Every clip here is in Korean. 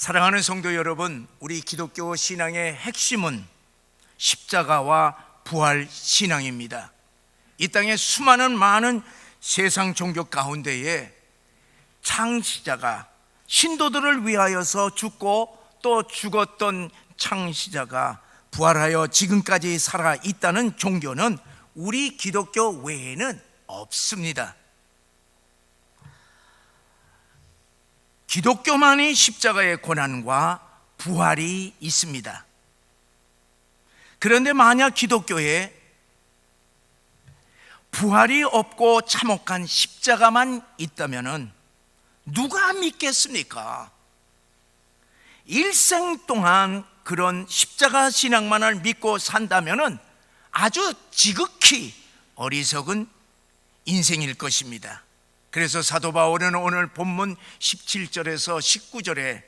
사랑하는 성도 여러분, 우리 기독교 신앙의 핵심은 십자가와 부활 신앙입니다. 이 땅에 수많은 많은 세상 종교 가운데에 창시자가 신도들을 위하여서 죽고 또 죽었던 창시자가 부활하여 지금까지 살아 있다는 종교는 우리 기독교 외에는 없습니다. 기독교만이 십자가의 고난과 부활이 있습니다. 그런데 만약 기독교에 부활이 없고 참혹한 십자가만 있다면 누가 믿겠습니까? 일생 동안 그런 십자가 신앙만을 믿고 산다면 아주 지극히 어리석은 인생일 것입니다. 그래서 사도 바울은 오늘 본문 17절에서 19절에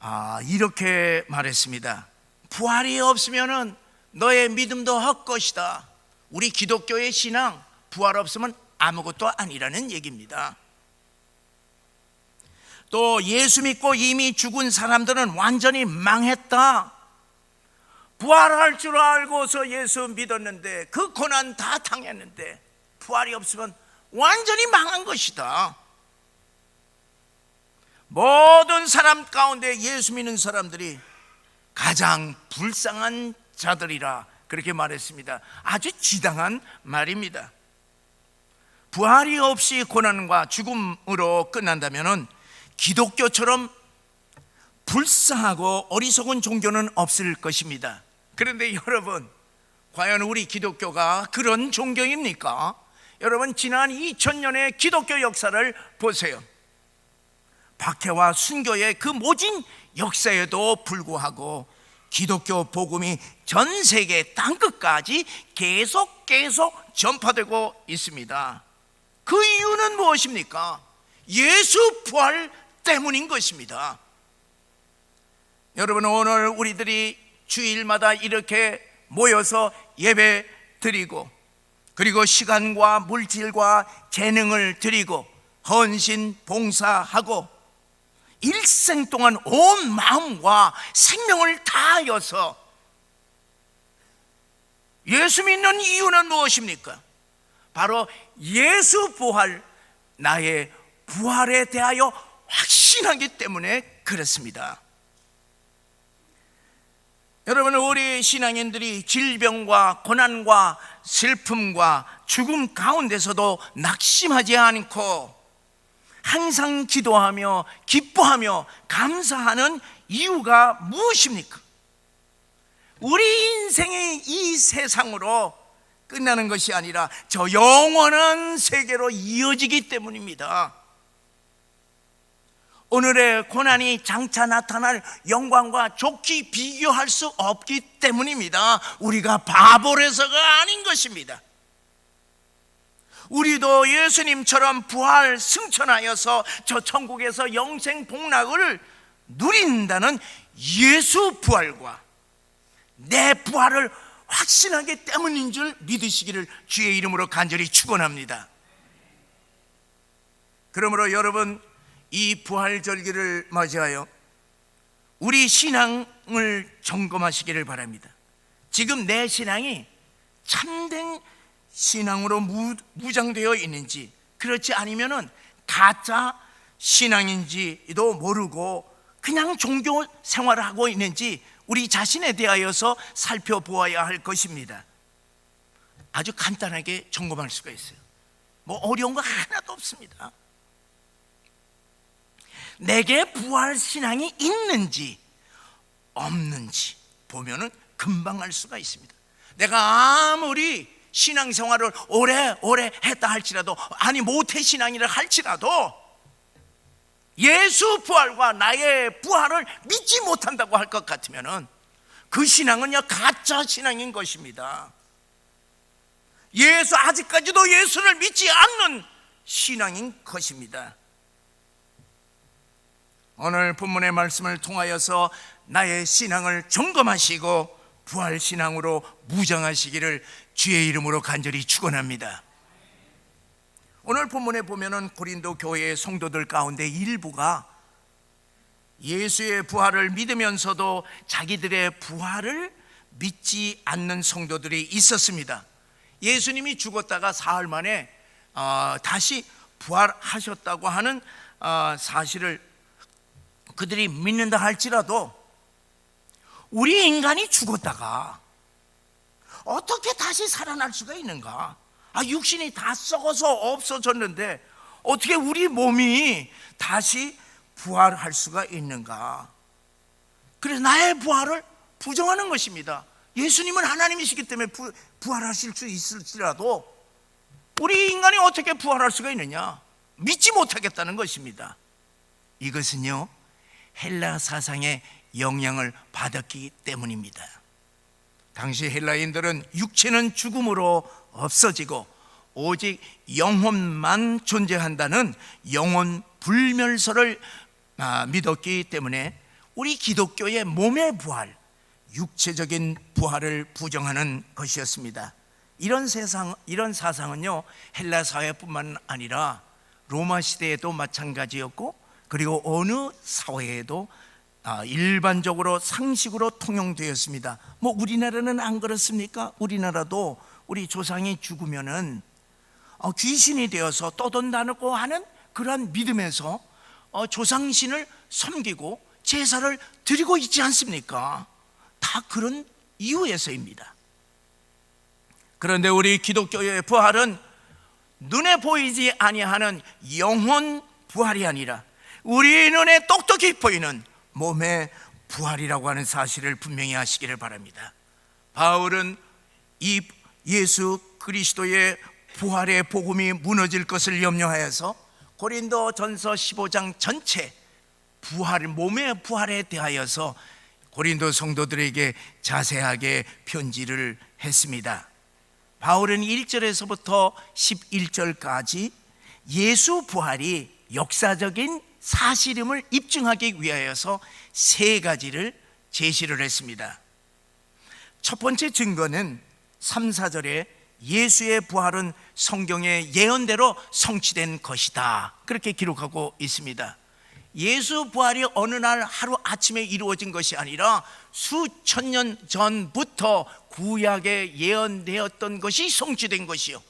아, 이렇게 말했습니다. 부활이 없으면은 너의 믿음도 헛것이다. 우리 기독교의 신앙 부활 없으면 아무것도 아니라는 얘기입니다. 또 예수 믿고 이미 죽은 사람들은 완전히 망했다. 부활할 줄 알고서 예수 믿었는데 그 고난 다 당했는데 부활이 없으면 완전히 망한 것이다. 모든 사람 가운데 예수 믿는 사람들이 가장 불쌍한 자들이라 그렇게 말했습니다. 아주 지당한 말입니다. 부활이 없이 고난과 죽음으로 끝난다면 기독교처럼 불쌍하고 어리석은 종교는 없을 것입니다. 그런데 여러분, 과연 우리 기독교가 그런 종교입니까? 여러분, 지난 2000년의 기독교 역사를 보세요. 박해와 순교의 그 모진 역사에도 불구하고 기독교 복음이 전 세계 땅 끝까지 계속 계속 전파되고 있습니다. 그 이유는 무엇입니까? 예수 부활 때문인 것입니다. 여러분 오늘 우리들이 주일마다 이렇게 모여서 예배 드리고 그리고 시간과 물질과 재능을 드리고 헌신 봉사하고 일생 동안 온 마음과 생명을 다하여서 예수 믿는 이유는 무엇입니까? 바로 예수 부활, 나의 부활에 대하여 확신하기 때문에 그렇습니다. 여러분, 우리 신앙인들이 질병과 고난과 슬픔과 죽음 가운데서도 낙심하지 않고 항상 기도하며 기뻐하며 감사하는 이유가 무엇입니까? 우리 인생이 이 세상으로 끝나는 것이 아니라 저 영원한 세계로 이어지기 때문입니다. 오늘의 고난이 장차 나타날 영광과 좋게 비교할 수 없기 때문입니다. 우리가 바보라서가 아닌 것입니다. 우리도 예수님처럼 부활 승천하여서 저 천국에서 영생 복락을 누린다는 예수 부활과 내 부활을 확신하기 때문인 줄 믿으시기를 주의 이름으로 간절히 축원합니다. 그러므로 여러분 이 부활절기를 맞이하여 우리 신앙을 점검하시기를 바랍니다. 지금 내 신앙이 참된 신앙으로 무, 무장되어 있는지 그렇지 아니면은 가짜 신앙인지도 모르고 그냥 종교 생활을 하고 있는지 우리 자신에 대하여서 살펴보아야 할 것입니다. 아주 간단하게 점검할 수가 있어요. 뭐 어려운 거 하나도 없습니다. 내게 부활 신앙이 있는지 없는지 보면은 금방 알 수가 있습니다. 내가 아무리 신앙생활을 오래 오래 했다 할지라도 아니 모태 신앙이라 할지라도 예수 부활과 나의 부활을 믿지 못한다고 할 것 같으면은 그 신앙은요 가짜 신앙인 것입니다. 예수 아직까지도 예수를 믿지 않는 신앙인 것입니다. 오늘 본문의 말씀을 통하여서 나의 신앙을 점검하시고 부활 신앙으로 무장하시기를 주의 이름으로 간절히 축원합니다. 오늘 본문에 보면은 고린도 교회의 성도들 가운데 일부가 예수의 부활을 믿으면서도 자기들의 부활을 믿지 않는 성도들이 있었습니다. 예수님이 죽었다가 사흘 만에 어, 다시 부활하셨다고 하는 어, 사실을 그들이 믿는다 할지라도 우리 인간이 죽었다가 어떻게 다시 살아날 수가 있는가? 아, 육신이 다 썩어서 없어졌는데 어떻게 우리 몸이 다시 부활할 수가 있는가? 그래서 나의 부활을 부정하는 것입니다. 예수님은 하나님이시기 때문에 부, 부활하실 수 있을지라도 우리 인간이 어떻게 부활할 수가 있느냐? 믿지 못하겠다는 것입니다. 이것은요, 헬라 사상의 영향을 받았기 때문입니다. 당시 헬라인들은 육체는 죽음으로 없어지고 오직 영혼만 존재한다는 영혼 불멸설을 아, 믿었기 때문에 우리 기독교의 몸의 부활, 육체적인 부활을 부정하는 것이었습니다. 이런 세상, 이런 사상은요 헬라 사회뿐만 아니라 로마 시대에도 마찬가지였고 그리고 어느 사회에도 아, 일반적으로 상식으로 통용되었습니다. 뭐 우리나라는 안 그렇습니까? 우리나라도 우리 조상이 죽으면은 어, 귀신이 되어서 떠돈다고 하는 그러한 믿음에서 어, 조상신을 섬기고 제사를 드리고 있지 않습니까? 다 그런 이유에서입니다. 그런데 우리 기독교의 부활은 눈에 보이지 아니하는 영혼 부활이 아니라 우리 눈에 똑똑히 보이는 몸의 부활이라고 하는 사실을 분명히 하시기를 바랍니다. 바울은 이 예수 그리스도의 부활의 복음이 무너질 것을 염려하여서 고린도 전서 15장 전체 부활, 몸의 부활에 대하여서 고린도 성도들에게 자세하게 편지를 했습니다. 바울은 1절에서부터 11절까지 예수 부활이 역사적인 사실임을 입증하기 위하여서 세 가지를 제시를 했습니다. 첫 번째 증거는 3, 4절에 예수의 부활은 성경의 예언대로 성취된 것이다. 그렇게 기록하고 있습니다. 예수 부활이 어느 날 하루 아침에 이루어진 것이 아니라 수천 년 전부터 구약에 예언되었던 것이 성취된 것이요.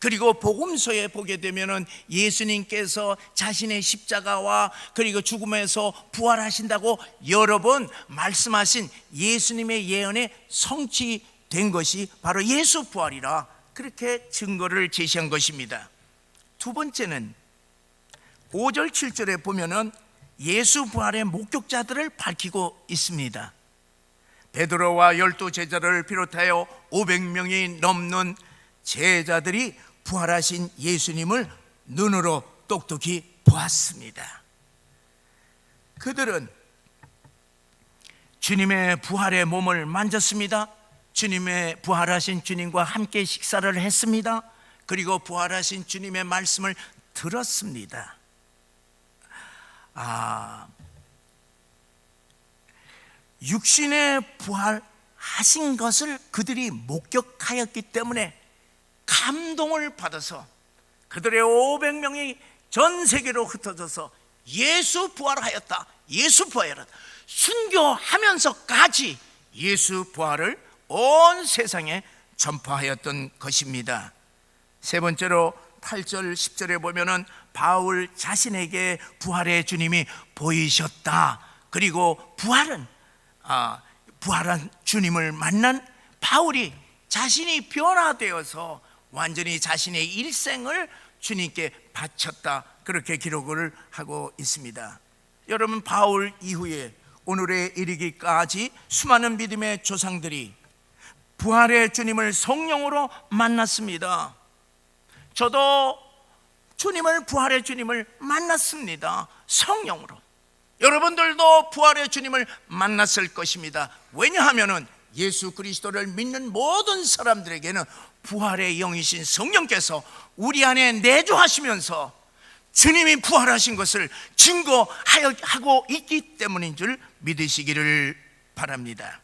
그리고 복음서에 보게 되면은 예수님께서 자신의 십자가와 그리고 죽음에서 부활하신다고 여러 번 말씀하신 예수님의 예언에 성취된 것이 바로 예수 부활이라 그렇게 증거를 제시한 것입니다. 두 번째는 5절 7절에 보면은 예수 부활의 목격자들을 밝히고 있습니다. 베드로와 열두 제자를 비롯하여 500명이 넘는 제자들이 부활하신 예수님을 눈으로 똑똑히 보았습니다. 그들은 주님의 부활의 몸을 만졌습니다. 주님의 부활하신 주님과 함께 식사를 했습니다. 그리고 부활하신 주님의 말씀을 들었습니다. 아, 육신의 부활하신 것을 그들이 목격하였기 때문에 감동을 받아서 그들의 500명이 전 세계로 흩어져서 예수 부활하였다. 예수 부활하였다. 순교하면서까지 예수 부활을 온 세상에 전파하였던 것입니다. 세 번째로 8절 10절에 보면은 바울 자신에게 부활의 주님이 보이셨다. 그리고 부활은 아, 부활한 주님을 만난 바울이 자신이 변화되어서 완전히 자신의 일생을 주님께 바쳤다. 그렇게 기록을 하고 있습니다. 여러분 바울 이후에 오늘에 이르기까지 수많은 믿음의 조상들이 부활의 주님을 성령으로 만났습니다. 저도 주님을 부활의 주님을 만났습니다. 성령으로. 여러분들도 부활의 주님을 만났을 것입니다. 왜냐하면은 예수 그리스도를 믿는 모든 사람들에게는 부활의 영이신 성령께서 우리 안에 내주하시면서 주님이 부활하신 것을 증거하고 있기 때문인 줄 믿으시기를 바랍니다.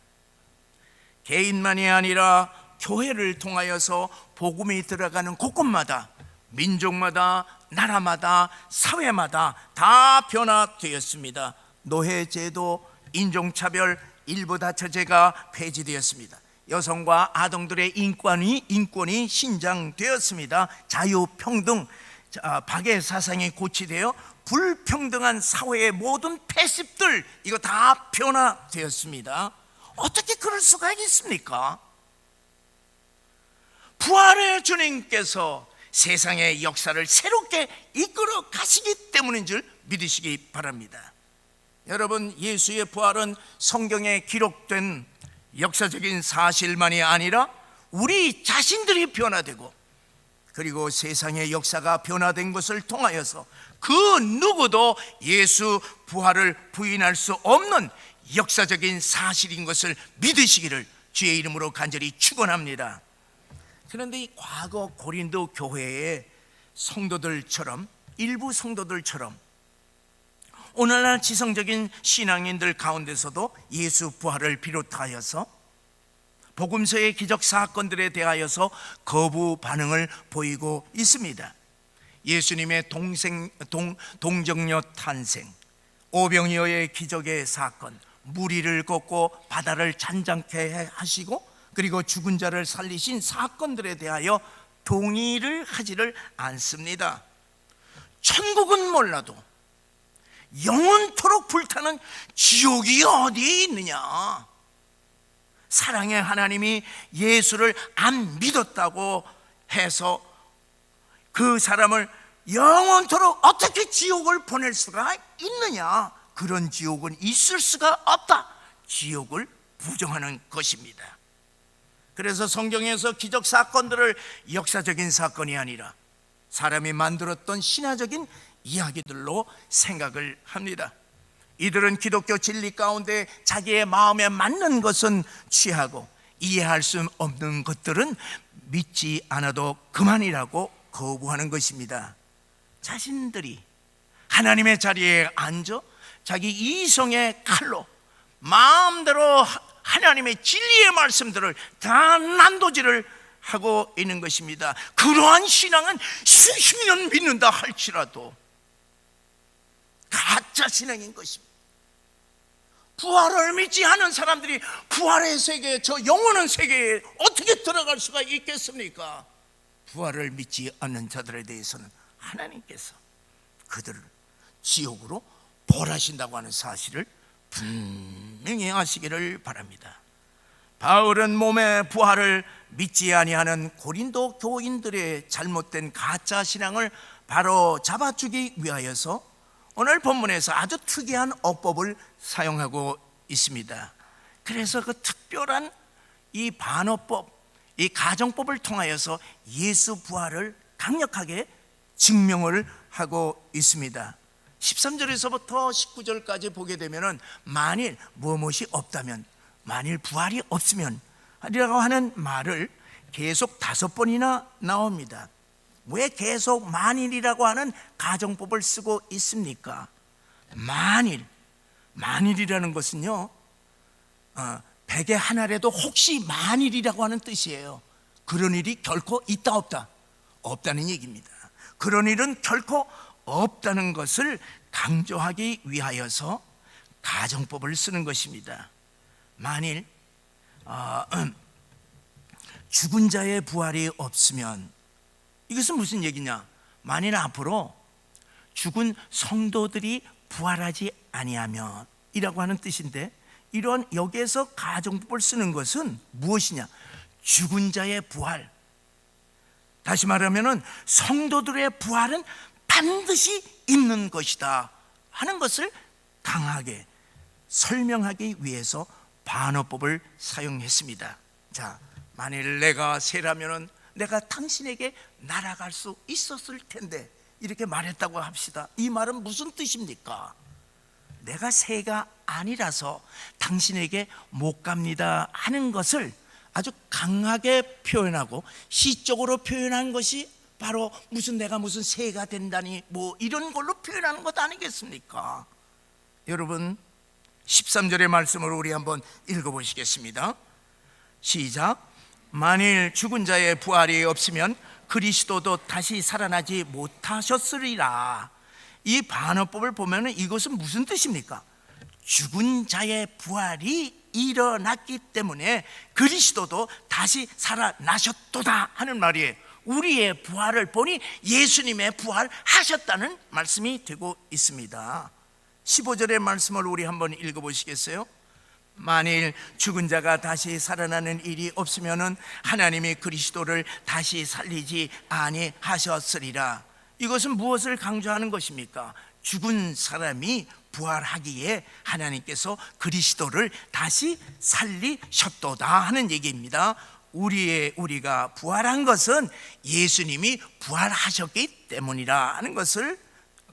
개인만이 아니라 교회를 통하여서 복음이 들어가는 곳곳마다 민족마다 나라마다 사회마다 다 변화되었습니다. 노예제도, 인종차별, 일부 다처제가 폐지되었습니다. 여성과 아동들의 인권이 인권이 신장되었습니다. 자유 평등, 자, 박의 사상이 고치되어 불평등한 사회의 모든 패습들 이거 다 변화되었습니다. 어떻게 그럴 수가 있습니까? 부활의 주님께서 세상의 역사를 새롭게 이끌어 가시기 때문인 줄 믿으시기 바랍니다. 여러분, 예수의 부활은 성경에 기록된 역사적인 사실만이 아니라 우리 자신들이 변화되고 그리고 세상의 역사가 변화된 것을 통하여서 그 누구도 예수 부활을 부인할 수 없는 역사적인 사실인 것을 믿으시기를 주의 이름으로 간절히 축원합니다. 그런데 이 과거 고린도 교회의 성도들처럼 일부 성도들처럼 오늘날 지성적인 신앙인들 가운데서도 예수 부활을 비롯하여서 복음서의 기적 사건들에 대하여서 거부 반응을 보이고 있습니다. 예수님의 동생 동 동정녀 탄생, 오병이어의 기적의 사건, 무리를 걷고 바다를 잔잔케 하시고 그리고 죽은 자를 살리신 사건들에 대하여 동의를 하지를 않습니다. 천국은 몰라도 영원토록 불타는 지옥이 어디에 있느냐? 사랑의 하나님이 예수를 안 믿었다고 해서 그 사람을 영원토록 어떻게 지옥을 보낼 수가 있느냐? 그런 지옥은 있을 수가 없다. 지옥을 부정하는 것입니다. 그래서 성경에서 기적 사건들을 역사적인 사건이 아니라 사람이 만들었던 신화적인 이야기들로 생각을 합니다. 이들은 기독교 진리 가운데 자기의 마음에 맞는 것은 취하고 이해할 수 없는 것들은 믿지 않아도 그만이라고 거부하는 것입니다. 자신들이 하나님의 자리에 앉아 자기 이성의 칼로 마음대로 하나님의 진리의 말씀들을 다 난도질을 하고 있는 것입니다. 그러한 신앙은 수십 년 믿는다 할지라도 가짜 신앙인 것입니다. 부활을 믿지 않은 사람들이 부활의 세계, 저 영원한 세계에 어떻게 들어갈 수가 있겠습니까? 부활을 믿지 않는 자들에 대해서는 하나님께서 그들을 지옥으로 벌하신다고 하는 사실을 분명히 아시기를 바랍니다. 바울은 몸의 부활을 믿지 아니하는 고린도 교인들의 잘못된 가짜 신앙을 바로 잡아주기 위하여서 오늘 본문에서 아주 특이한 어법을 사용하고 있습니다. 그래서 그 특별한 이 반어법, 이 가정법을 통하여서 예수 부활을 강력하게 증명을 하고 있습니다. 13절에서부터 19절까지 보게 되면은 만일 무엇이 없다면 만일 부활이 없으면 이라고 하는 말을 계속 다섯 번이나 나옵니다. 왜 계속 만일이라고 하는 가정법을 쓰고 있습니까? 만일, 만일이라는 것은요, 어, 백의 하나라도 혹시 만일이라고 하는 뜻이에요. 그런 일이 결코 있다 없다 없다는 얘기입니다. 그런 일은 결코 없다는 것을 강조하기 위하여서 가정법을 쓰는 것입니다. 만일 어, 죽은 자의 부활이 없으면 이것은 무슨 얘기냐? 만일 앞으로 죽은 성도들이 부활하지 아니하면 이라고 하는 뜻인데 이런 여기에서 가정법을 쓰는 것은 무엇이냐? 죽은 자의 부활. 다시 말하면은 성도들의 부활은 반드시 있는 것이다 하는 것을 강하게 설명하기 위해서 반어법을 사용했습니다. 자, 만일 내가 세라면은 내가 당신에게 날아갈 수 있었을 텐데 이렇게 말했다고 합시다. 이 말은 무슨 뜻입니까? 내가 새가 아니라서 당신에게 못 갑니다 하는 것을 아주 강하게 표현하고 시적으로 표현한 것이 바로 무슨 내가 무슨 새가 된다니 뭐 이런 걸로 표현하는 것 아니겠습니까? 여러분 13절의 말씀을 우리 한번 읽어보시겠습니다. 시작. 만일 죽은 자의 부활이 없으면 그리스도도 다시 살아나지 못하셨으리라. 이 반어법을 보면 이것은 무슨 뜻입니까? 죽은 자의 부활이 일어났기 때문에 그리스도도 다시 살아나셨도다 하는 말이에요. 우리의 부활을 보니 예수님의 부활하셨다는 말씀이 되고 있습니다. 15절의 말씀을 우리 한번 읽어 보시겠어요? 만일 죽은 자가 다시 살아나는 일이 없으면은 하나님이 그리스도를 다시 살리지 아니하셨으리라. 이것은 무엇을 강조하는 것입니까? 죽은 사람이 부활하기에 하나님께서 그리스도를 다시 살리셨도다 하는 얘기입니다. 우리의 우리가 부활한 것은 예수님이 부활하셨기 때문이라 하는 것을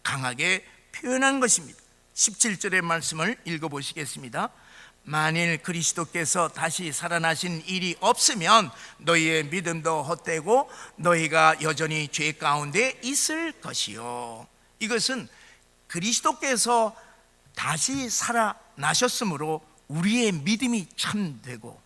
강하게 표현한 것입니다. 17절의 말씀을 읽어 보시겠습니다. 만일 그리스도께서 다시 살아나신 일이 없으면 너희의 믿음도 헛되고 너희가 여전히 죄 가운데 있을 것이요. 이것은 그리스도께서 다시 살아나셨으므로 우리의 믿음이 참되고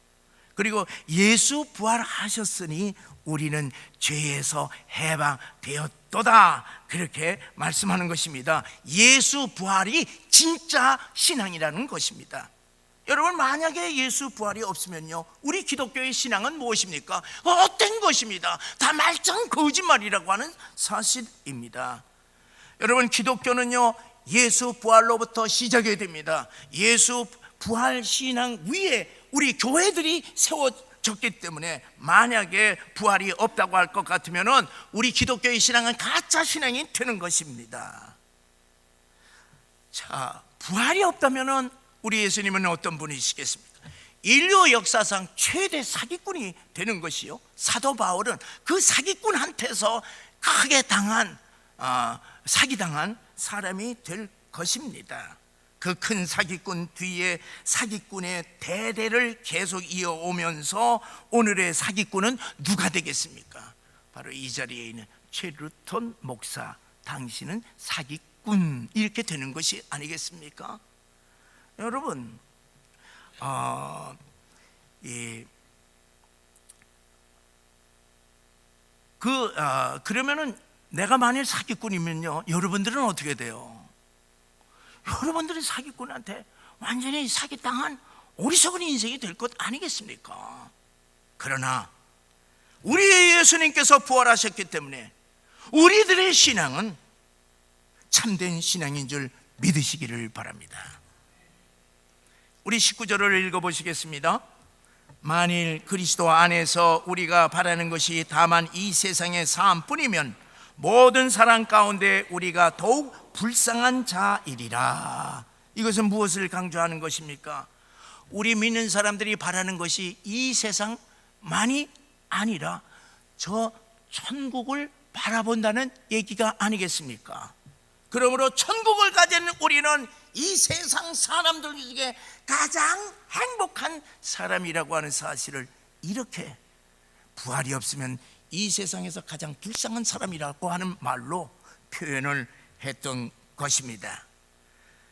그리고 예수 부활하셨으니 우리는 죄에서 해방되었도다 그렇게 말씀하는 것입니다. 예수 부활이 진짜 신앙이라는 것입니다. 여러분 만약에 예수 부활이 없으면요 우리 기독교의 신앙은 무엇입니까? 헛된 것입니다? 다 말짱 거짓말이라고 하는 사실입니다. 여러분 기독교는요 예수 부활로부터 시작이 됩니다. 예수 부활 신앙 위에 우리 교회들이 세워졌기 때문에 만약에 부활이 없다고 할 것 같으면 우리 기독교의 신앙은 가짜 신앙이 되는 것입니다. 자 부활이 없다면 우리 예수님은 어떤 분이시겠습니까? 인류 역사상 최대 사기꾼이 되는 것이요. 사도 바울은 그 사기꾼한테서 크게 당한 어, 사기당한 사람이 될 것입니다. 그 큰 사기꾼 뒤에 사기꾼의 대대를 계속 이어오면서 오늘의 사기꾼은 누가 되겠습니까? 바로 이 자리에 있는 최루톤 목사, 당신은 사기꾼 이렇게 되는 것이 아니겠습니까? 여러분, 어, 예, 그 어, 그러면은 내가 만일 사기꾼이면요, 여러분들은 어떻게 돼요? 여러분들은 사기꾼한테 완전히 사기당한 어리석은 인생이 될 것 아니겠습니까? 그러나 우리 예수님께서 부활하셨기 때문에 우리들의 신앙은 참된 신앙인 줄 믿으시기를 바랍니다. 우리 19절을 읽어보시겠습니다. 만일 그리스도 안에서 우리가 바라는 것이 다만 이 세상의 삶뿐이면 모든 사람 가운데 우리가 더욱 불쌍한 자이리라. 이것은 무엇을 강조하는 것입니까? 우리 믿는 사람들이 바라는 것이 이 세상만이 아니라 저 천국을 바라본다는 얘기가 아니겠습니까? 그러므로 천국을 가진 우리는 이 세상 사람들 중에 가장 행복한 사람이라고 하는 사실을 이렇게 부활이 없으면 이 세상에서 가장 불쌍한 사람이라고 하는 말로 표현을 했던 것입니다.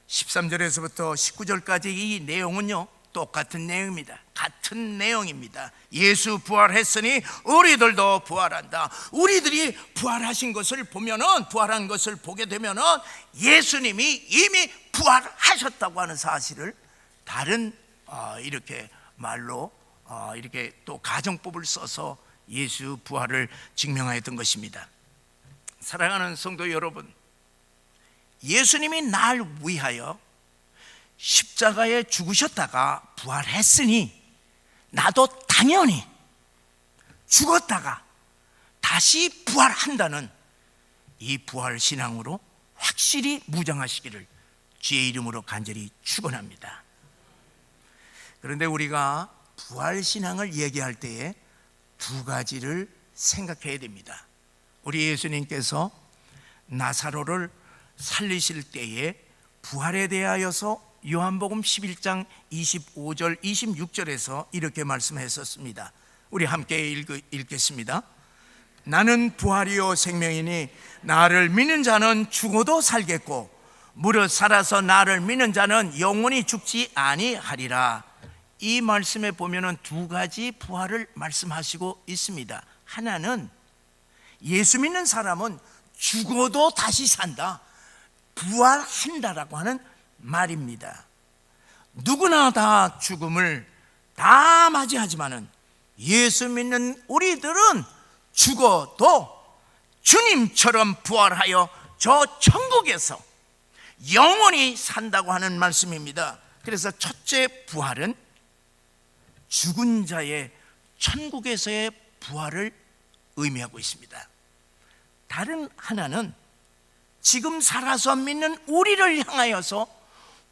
13절에서부터 19절까지 이 내용은요, 똑같은 내용입니다. 같은 내용입니다. 예수 부활했으니 우리들도 부활한다. 우리들이 부활하신 것을 보면은 부활한 것을 보게 되면은 예수님이 이미 부활하셨다고 하는 사실을 다른 어, 이렇게 말로 어, 이렇게 또 가정법을 써서 예수 부활을 증명하였던 것입니다. 사랑하는 성도 여러분, 예수님이 날 위하여 십자가에 죽으셨다가 부활했으니 나도 당연히 죽었다가 다시 부활한다는 이 부활 신앙으로 확실히 무장하시기를 주의 이름으로 간절히 축원합니다. 그런데 우리가 부활 신앙을 얘기할 때에 두 가지를 생각해야 됩니다. 우리 예수님께서 나사로를 살리실 때에 부활에 대하여서 요한복음 11장 25절 26절에서 이렇게 말씀했었습니다. 우리 함께 읽, 읽겠습니다. 나는 부활이요 생명이니 나를 믿는 자는 죽어도 살겠고 무릇 살아서 나를 믿는 자는 영원히 죽지 아니하리라. 이 말씀에 보면은 두 가지 부활을 말씀하시고 있습니다. 하나는 예수 믿는 사람은 죽어도 다시 산다. 부활한다라고 하는 말입니다. 누구나 다 죽음을 다 맞이하지만은 예수 믿는 우리들은 죽어도 주님처럼 부활하여 저 천국에서 영원히 산다고 하는 말씀입니다. 그래서 첫째 부활은 죽은 자의 천국에서의 부활을 의미하고 있습니다. 다른 하나는 지금 살아서 믿는 우리를 향하여서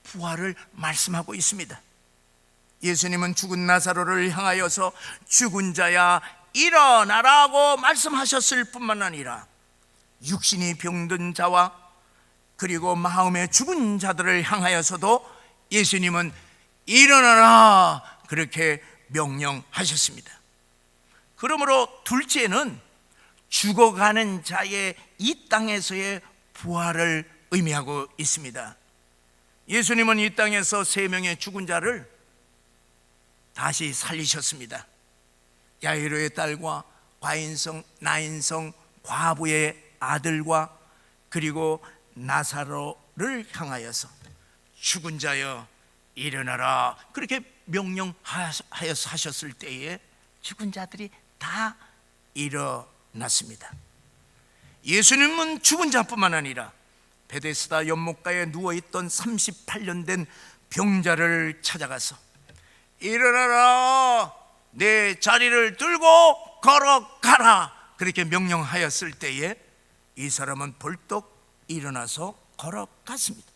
부활을 말씀하고 있습니다. 예수님은 죽은 나사로를 향하여서 죽은 자야 일어나라고 말씀하셨을 뿐만 아니라 육신이 병든 자와 그리고 마음에 죽은 자들을 향하여서도 예수님은 일어나라 그렇게 명령하셨습니다. 그러므로 둘째는 죽어가는 자의 이 땅에서의 부활을 의미하고 있습니다. 예수님은 이 땅에서 세 명의 죽은 자를 다시 살리셨습니다. 야이로의 딸과 과인성, 나인성, 과부의 아들과 그리고 나사로를 향하여서 죽은 자여 일어나라 그렇게 명령하여서 하셨을 때에 죽은 자들이 다 일어났습니다. 예수님은 죽은 자뿐만 아니라 베데스다 연못가에 누워 있던 38년 된 병자를 찾아가서 일어나라 내 자리를 들고 걸어가라 그렇게 명령하였을 때에 이 사람은 벌떡 일어나서 걸어갔습니다.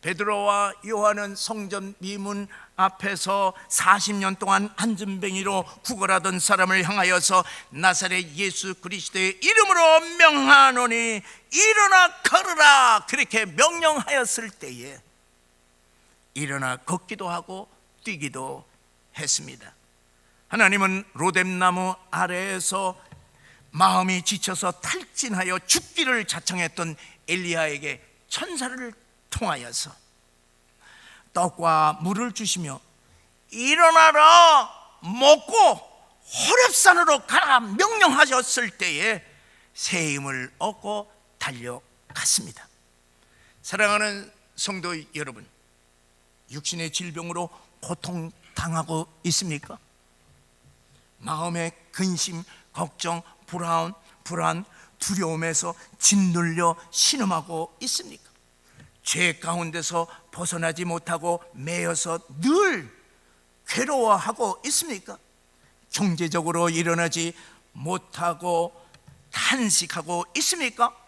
베드로와 요한은 성전 미문 앞에서 40년 동안 안전뱅이로 구걸하던 사람을 향하여서 나사렛 예수 그리스도의 이름으로 명하노니 일어나 걸으라 그렇게 명령하였을 때에 일어나 걷기도 하고 뛰기도 했습니다. 하나님은 로뎀나무 아래에서 마음이 지쳐서 탈진하여 죽기를 자청했던 엘리야에게 천사를 통하여서 떡과 물을 주시며 일어나라 먹고 호렙산으로 가라 명령하셨을 때에 새 힘을 얻고 달려갔습니다. 사랑하는 성도 여러분, 육신의 질병으로 고통 당하고 있습니까? 마음의 근심, 걱정, 불안, 불안, 두려움에서 짓눌려 신음하고 있습니까? 죄 가운데서 벗어나지 못하고 매여서 늘 괴로워하고 있습니까? 경제적으로 일어나지 못하고 탄식하고 있습니까?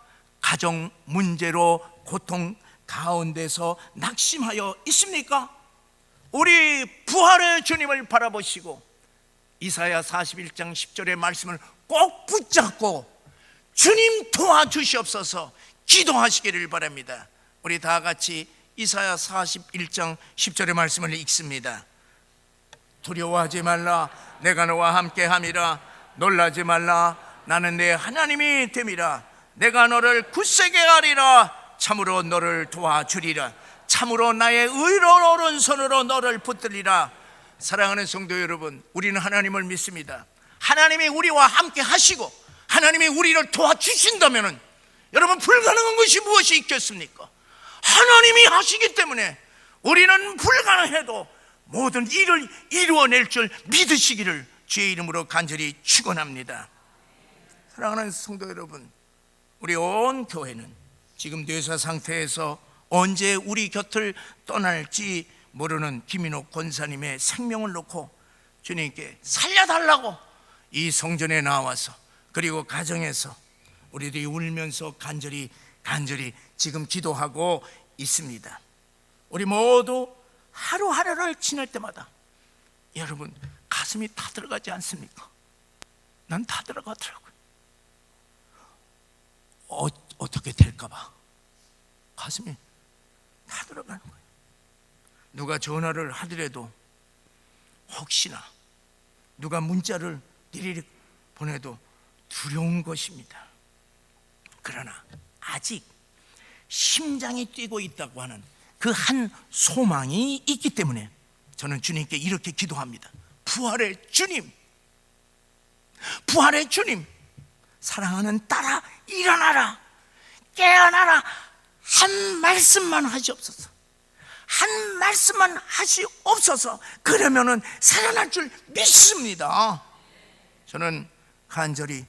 가정 문제로 고통 가운데서 낙심하여 있습니까? 우리 부활의 주님을 바라보시고 이사야 41장 10절의 말씀을 꼭 붙잡고 주님 도와주시옵소서 기도하시기를 바랍니다. 우리 다 같이 이사야 41장 10절의 말씀을 읽습니다. 두려워하지 말라 내가 너와 함께 함이라 놀라지 말라 나는 내 하나님이 됨이라 내가 너를 굳세게 하리라 참으로 너를 도와주리라 참으로 나의 의로운 오른손으로 너를 붙들리라 사랑하는 성도 여러분 우리는 하나님을 믿습니다 하나님이 우리와 함께 하시고 하나님이 우리를 도와주신다면 여러분 불가능한 것이 무엇이 있겠습니까? 하나님이 하시기 때문에 우리는 불가능해도 모든 일을 이루어낼 줄 믿으시기를 주의 이름으로 간절히 축원합니다. 사랑하는 성도 여러분, 우리 온 교회는 지금 뇌사 상태에서 언제 우리 곁을 떠날지 모르는 김인옥 권사님의 생명을 놓고 주님께 살려달라고 이 성전에 나와서 그리고 가정에서 우리들이 울면서 간절히 간절히 지금 기도하고 있습니다. 우리 모두 하루하루를 지날 때마다 여러분 가슴이 다 들어가지 않습니까? 난 다 들어가더라고요. 어, 어떻게 될까봐 가슴이 다 들어가는 거예요. 누가 전화를 하더라도 혹시나 누가 문자를 띠리릭 보내도 두려운 것입니다. 그러나 아직 심장이 뛰고 있다고 하는 그 한 소망이 있기 때문에 저는 주님께 이렇게 기도합니다. 부활의 주님, 부활의 주님, 사랑하는 딸아, 일어나라, 깨어나라, 한 말씀만 하시옵소서. 한 말씀만 하시옵소서 그러면은 살아날 줄 믿습니다. 저는 간절히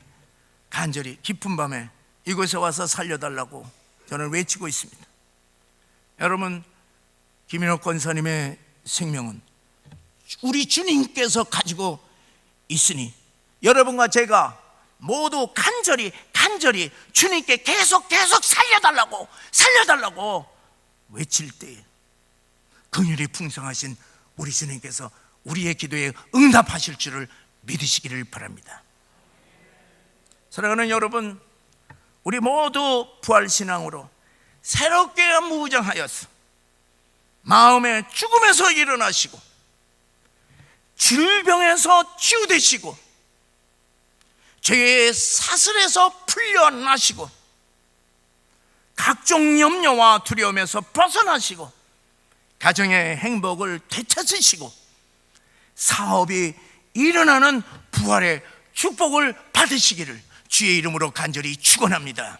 간절히 깊은 밤에 이곳에 와서 살려달라고 저는 외치고 있습니다. 여러분 김인옥 권사님의 생명은 우리 주님께서 가지고 있으니 여러분과 제가 모두 간절히 간절히 주님께 계속 계속 살려달라고 살려달라고 외칠 때 긍휼이 풍성하신 우리 주님께서 우리의 기도에 응답하실 줄을 믿으시기를 바랍니다. 사랑하는 여러분, 우리 모두 부활 신앙으로 새롭게 무장하여서 마음의 죽음에서 일어나시고 질병에서 치유되시고 죄의 사슬에서 풀려나시고 각종 염려와 두려움에서 벗어나시고 가정의 행복을 되찾으시고 사업이 일어나는 부활의 축복을 받으시기를 주의 이름으로 간절히 축원합니다.